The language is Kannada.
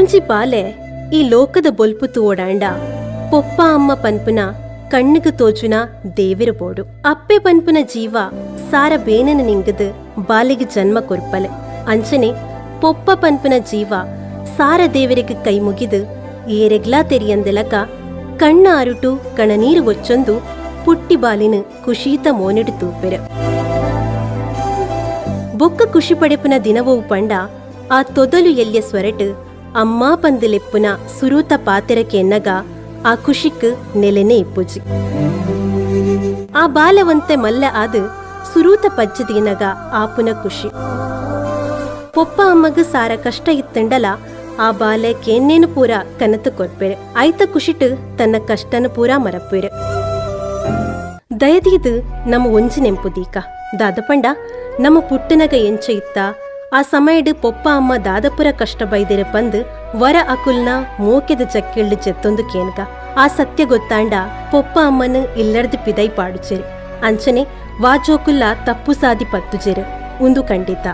ಒಂಜಿ ಬಾಲೆ ಈ ಲೋಕದ ಬೊಲ್ಪು ತೂವಡಾಂಡ ಪೊಪ್ಪ ಅಮ್ಮ ಪನ್ಪುನ, ಕಣ್ಣಿಗೆ ತೋಜುನ ದೇವಿರ ಬೋಡು ಅಪ್ಪೆ ಪನ್ಪುನ ಜೀವ ಸಾರ ಬೇನನ ನಿಂಗದು ಬಾಲಿಗೆ ಜನ್ಮ ಕೊರ್ಪಲೆ. ಅಂಚನೆ ಪೊಪ್ಪ ಪನ್ಪುನ ಜೀವ ಸಾರ ದೇವರಿಗೆ ಕೈ ಮುಗಿದು ಏರೆಗ್ಲಾ ತೆರಿಯಂದೆಲಕ ಕಣ್ಣ ಅರುಟು ಕಣನೀರು ಒಚ್ಚೊಂದು ಪುಟ್ಟಿ ಬಾಲಿನ ಖುಷೀತ ಮೋನಿಡು ತೂಪೆರು. ಬೊಕ್ಕ ಖುಷಿ ಪಡೆಪುನ ದಿನವೂ ಪಂಡ ಆ ತೊದಲು ಎಲ್ಯ ಸ್ವರಟ್ ಪಂದಿಲೆಪ್ಪುನ ಸುರೂತ ಪಾತೆರಕ್ಕೆ ಎನ್ನಗ ಆ ಖುಷಿಕ್ ನೆಲೆನೆ ಇಪ್ಪುಜಿ. ಆ ಬಾಲವಂತೆ ಮಲ್ಲ ಆದು ಸುರೂತ ಪಜ್ಜದೀನಗ ಆಪುನ ಖುಷಿ. ಪೊಪ್ಪ ಅಮ್ಮಗ ಸಾರ ಕಷ್ಟ ಇತ್ತಂಡಲ ಆ ಬಾಲೆ ಕೇನ್ನೇನು ಪೂರ ಕನತು ಕೊರ್ಪೆರೆ ಐತ ಖುಷಿಟ್ ತನ್ನ ಕಷ್ಟನ ಪೂರ ಮರಪ್ಪೆರೆ. ದಯದೀದು ನಮ್ಮ ಒಂಜಿ ನೆಂಪುದೀಕ ದಾದಪಂಡ, ನಮ್ಮ ಪುಟ್ಟನಗ ಎಂಚ ಇತ್ತ ಆ ಸಮಯಡ್ ಪೊಪ್ಪ ಅಮ್ಮ ದಾದಪುರ ಕಷ್ಟ ಬೈದೆರೆ ಪಂದ್ ವರ ಅಕುಲ್ನ ಮೋಕೆದ ಜಕ್ಕೆಳ್ಳು ಚೆತ್ತೊಂದು ಕೇನ್ಗ ಆ ಸತ್ಯ ಗೊತ್ತಾಂಡ ಪೊಪ್ಪ ಅಮ್ಮನ ಇಲ್ಲರ್ದು ಪಿದೈ ಪಾಡುಚೆರು. ಅಂಚನೆ ವಾಜೋಕುಲ್ಲ ತಪ್ಪು ಸಾದಿ ಉಂದು ಖಂಡಿತ.